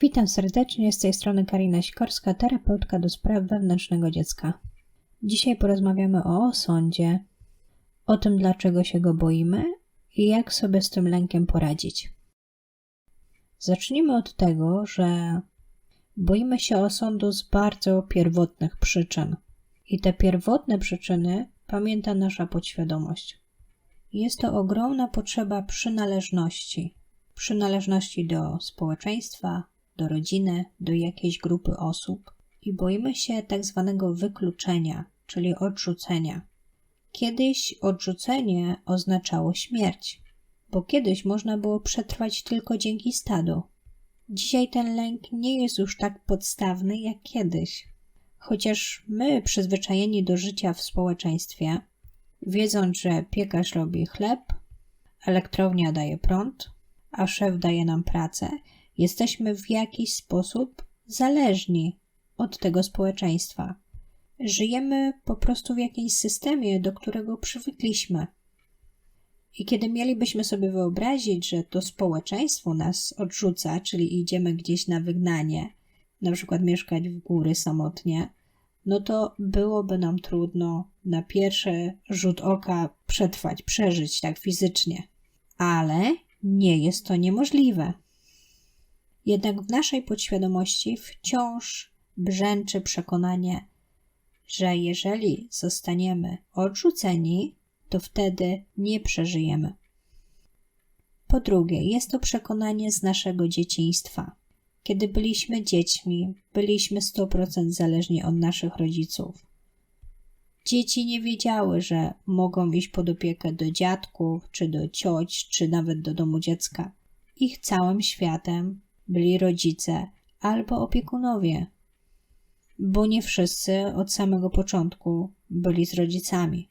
Witam serdecznie, z tej strony Karina Sikorska, terapeutka do spraw wewnętrznego dziecka. Dzisiaj porozmawiamy o osądzie, o tym dlaczego się go boimy i jak sobie z tym lękiem poradzić. Zacznijmy od tego, że boimy się osądu z bardzo pierwotnych przyczyn. I te pierwotne przyczyny pamięta nasza podświadomość. Jest to ogromna potrzeba przynależności. Przynależności do społeczeństwa, do rodziny, do jakiejś grupy osób i boimy się tak zwanego wykluczenia, czyli odrzucenia. Kiedyś odrzucenie oznaczało śmierć, bo kiedyś można było przetrwać tylko dzięki stadu. Dzisiaj ten lęk nie jest już tak podstawny jak kiedyś. Chociaż my, przyzwyczajeni do życia w społeczeństwie, wiedząc, że piekarz robi chleb, elektrownia daje prąd, a szef daje nam pracę, jesteśmy w jakiś sposób zależni od tego społeczeństwa. Żyjemy po prostu w jakimś systemie, do którego przywykliśmy. I kiedy mielibyśmy sobie wyobrazić, że to społeczeństwo nas odrzuca, czyli idziemy gdzieś na wygnanie, na przykład mieszkać w góry samotnie, no to byłoby nam trudno na pierwszy rzut oka przetrwać, przeżyć tak fizycznie. Ale nie jest to niemożliwe. Jednak w naszej podświadomości wciąż brzęczy przekonanie, że jeżeli zostaniemy odrzuceni, to wtedy nie przeżyjemy. Po drugie, jest to przekonanie z naszego dzieciństwa. Kiedy byliśmy dziećmi, byliśmy 100% zależni od naszych rodziców. Dzieci nie wiedziały, że mogą iść pod opiekę do dziadków, czy do cioć, czy nawet do domu dziecka. Ich całym światem byli rodzice albo opiekunowie, bo nie wszyscy od samego początku byli z rodzicami.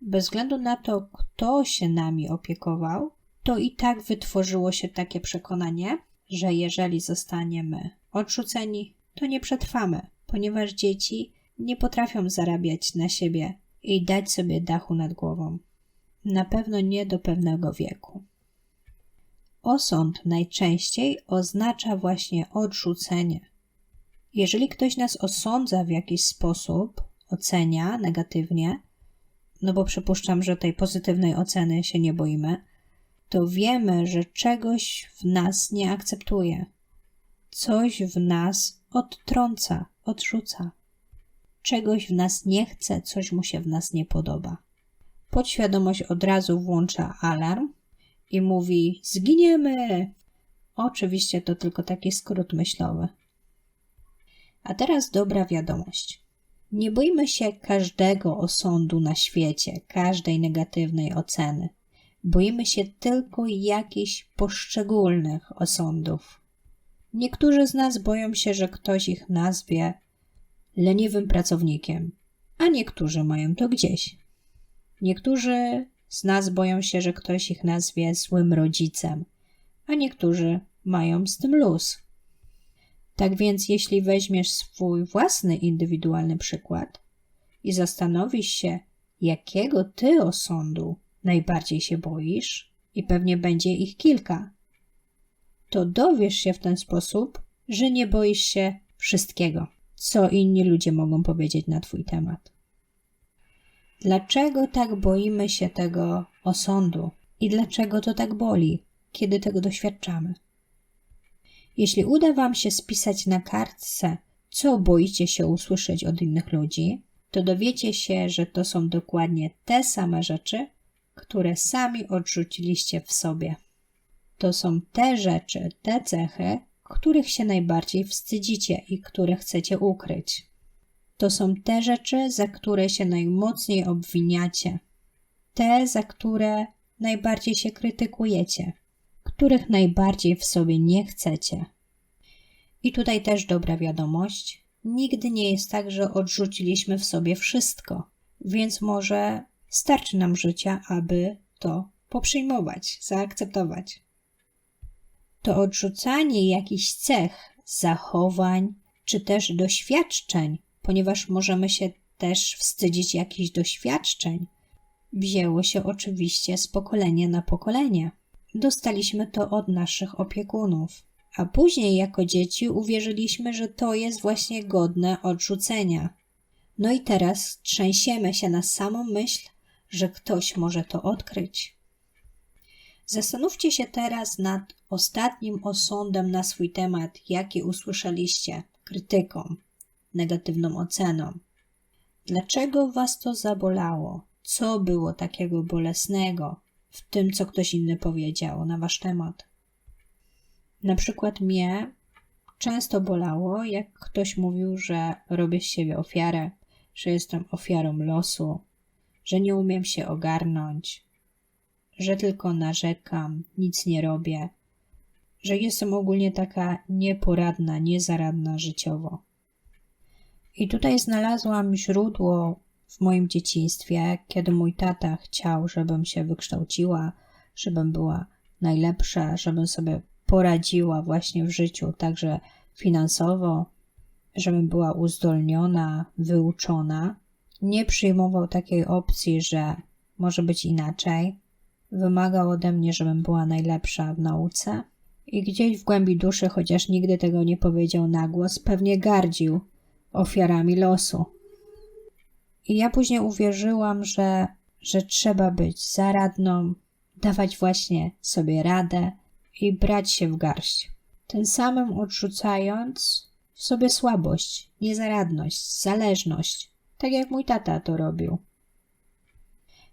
Bez względu na to, kto się nami opiekował, to i tak wytworzyło się takie przekonanie, że jeżeli zostaniemy odrzuceni, to nie przetrwamy, ponieważ dzieci nie potrafią zarabiać na siebie i dać sobie dachu nad głową. Na pewno nie do pewnego wieku. Osąd najczęściej oznacza właśnie odrzucenie. Jeżeli ktoś nas osądza w jakiś sposób, ocenia negatywnie, no bo przypuszczam, że tej pozytywnej oceny się nie boimy, to wiemy, że czegoś w nas nie akceptuje. Coś w nas odtrąca, odrzuca. Czegoś w nas nie chce, coś mu się w nas nie podoba. Podświadomość od razu włącza alarm i mówi: Zginiemy! Oczywiście to tylko taki skrót myślowy. A teraz dobra wiadomość. Nie bójmy się każdego osądu na świecie, każdej negatywnej oceny. Boimy się tylko jakichś poszczególnych osądów. Niektórzy z nas boją się, że ktoś ich nazwie leniwym pracownikiem, a niektórzy mają to gdzieś. Niektórzy z nas boją się, że ktoś ich nazwie złym rodzicem, a niektórzy mają z tym luz. Tak więc, jeśli weźmiesz swój własny indywidualny przykład i zastanowisz się, jakiego ty osądu najbardziej się boisz, i pewnie będzie ich kilka, to dowiesz się w ten sposób, że nie boisz się wszystkiego, co inni ludzie mogą powiedzieć na Twój temat. Dlaczego tak boimy się tego osądu i dlaczego to tak boli, kiedy tego doświadczamy? Jeśli uda Wam się spisać na kartce, co boicie się usłyszeć od innych ludzi, to dowiecie się, że to są dokładnie te same rzeczy, które sami odrzuciliście w sobie. To są te rzeczy, te cechy, których się najbardziej wstydzicie i które chcecie ukryć. To są te rzeczy, za które się najmocniej obwiniacie, te, za które najbardziej się krytykujecie, których najbardziej w sobie nie chcecie. I tutaj też dobra wiadomość: nigdy nie jest tak, że odrzuciliśmy w sobie wszystko, więc może starczy nam życia, aby to poprzyjmować, zaakceptować. To odrzucanie jakichś cech, zachowań czy też doświadczeń ponieważ możemy się też wstydzić jakichś doświadczeń. Wzięło się oczywiście z pokolenia na pokolenie. Dostaliśmy to od naszych opiekunów. A później, jako dzieci, uwierzyliśmy, że to jest właśnie godne odrzucenia. No i teraz trzęsiemy się na samą myśl, że ktoś może to odkryć. Zastanówcie się teraz nad ostatnim osądem na swój temat, jaki usłyszeliście, krytyką, negatywną oceną. Dlaczego was to zabolało? Co było takiego bolesnego w tym, co ktoś inny powiedział na wasz temat? Na przykład mnie często bolało, jak ktoś mówił, że robię z siebie ofiarę, że jestem ofiarą losu, że nie umiem się ogarnąć, że tylko narzekam, nic nie robię, że jestem ogólnie taka nieporadna, niezaradna życiowo. I tutaj znalazłam źródło w moim dzieciństwie, kiedy mój tata chciał, żebym się wykształciła, żebym była najlepsza, żebym sobie poradziła właśnie w życiu, także finansowo, żebym była uzdolniona, wyuczona. Nie przyjmował takiej opcji, że może być inaczej. Wymagał ode mnie, żebym była najlepsza w nauce. I gdzieś w głębi duszy, chociaż nigdy tego nie powiedział na głos, pewnie gardził ofiarami losu. I ja później uwierzyłam, że, że trzeba być zaradną, dawać właśnie sobie radę i brać się w garść. Tym samym odrzucając w sobie słabość, niezaradność, zależność, tak jak mój tata to robił.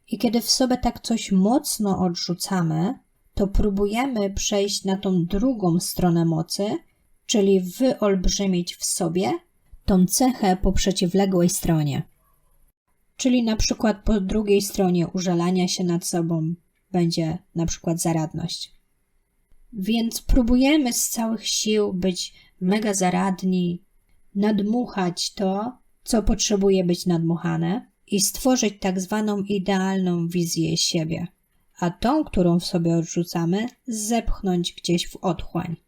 I kiedy w sobie tak coś mocno odrzucamy, to próbujemy przejść na tą drugą stronę mocy, czyli wyolbrzymić w sobie tą cechę po przeciwległej stronie. Czyli na przykład po drugiej stronie użalania się nad sobą będzie na przykład zaradność. Więc próbujemy z całych sił być mega zaradni, nadmuchać to, co potrzebuje być nadmuchane i stworzyć tak zwaną idealną wizję siebie, a tą, którą w sobie odrzucamy, zepchnąć gdzieś w otchłań.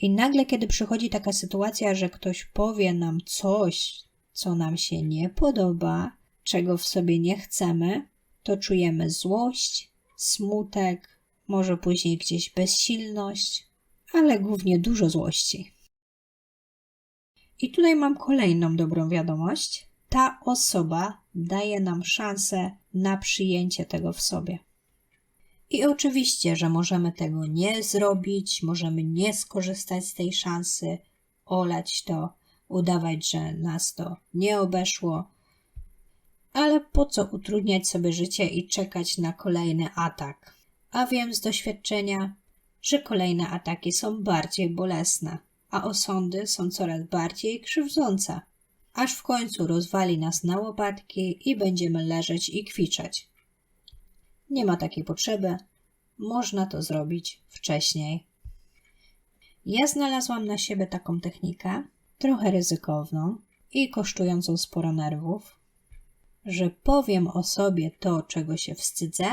I nagle, kiedy przychodzi taka sytuacja, że ktoś powie nam coś, co nam się nie podoba, czego w sobie nie chcemy, to czujemy złość, smutek, może później gdzieś bezsilność, ale głównie dużo złości. I tutaj mam kolejną dobrą wiadomość. Ta osoba daje nam szansę na przyjęcie tego w sobie. I oczywiście, że możemy tego nie zrobić, możemy nie skorzystać z tej szansy, olać to, udawać, że nas to nie obeszło. Ale po co utrudniać sobie życie i czekać na kolejny atak? A wiem z doświadczenia, że kolejne ataki są bardziej bolesne, a osądy są coraz bardziej krzywdzące, aż w końcu rozwali nas na łopatki i będziemy leżeć i kwiczeć. Nie ma takiej potrzeby, można to zrobić wcześniej. Ja znalazłam na siebie taką technikę, trochę ryzykowną i kosztującą sporo nerwów, że powiem o sobie to, czego się wstydzę,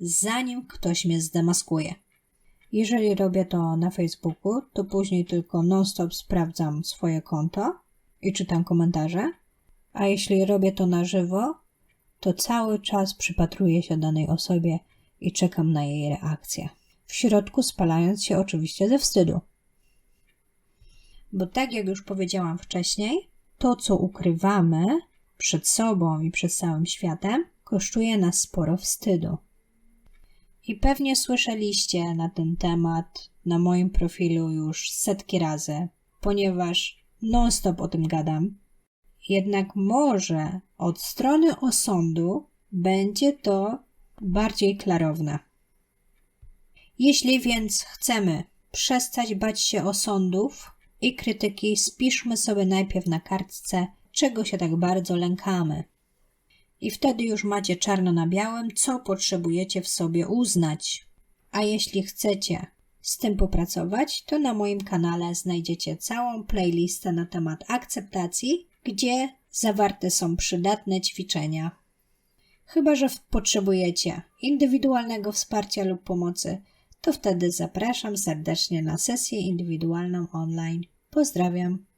zanim ktoś mnie zdemaskuje. Jeżeli robię to na Facebooku, to później tylko non-stop sprawdzam swoje konto i czytam komentarze, a jeśli robię to na żywo, to cały czas przypatruję się danej osobie i czekam na jej reakcję. W środku spalając się oczywiście ze wstydu. Bo tak jak już powiedziałam wcześniej, to co ukrywamy przed sobą i przed całym światem kosztuje nas sporo wstydu. I pewnie słyszeliście na ten temat na moim profilu już setki razy, ponieważ non-stop o tym gadam. Jednak może od strony osądu będzie to bardziej klarowne. Jeśli więc chcemy przestać bać się osądów i krytyki, spiszmy sobie najpierw na kartce, czego się tak bardzo lękamy i wtedy już macie czarno na białym, co potrzebujecie w sobie uznać. A jeśli chcecie z tym popracować, to na moim kanale znajdziecie całą playlistę na temat akceptacji, gdzie zawarte są przydatne ćwiczenia. Chyba, że potrzebujecie indywidualnego wsparcia lub pomocy, to wtedy zapraszam serdecznie na sesję indywidualną online. Pozdrawiam.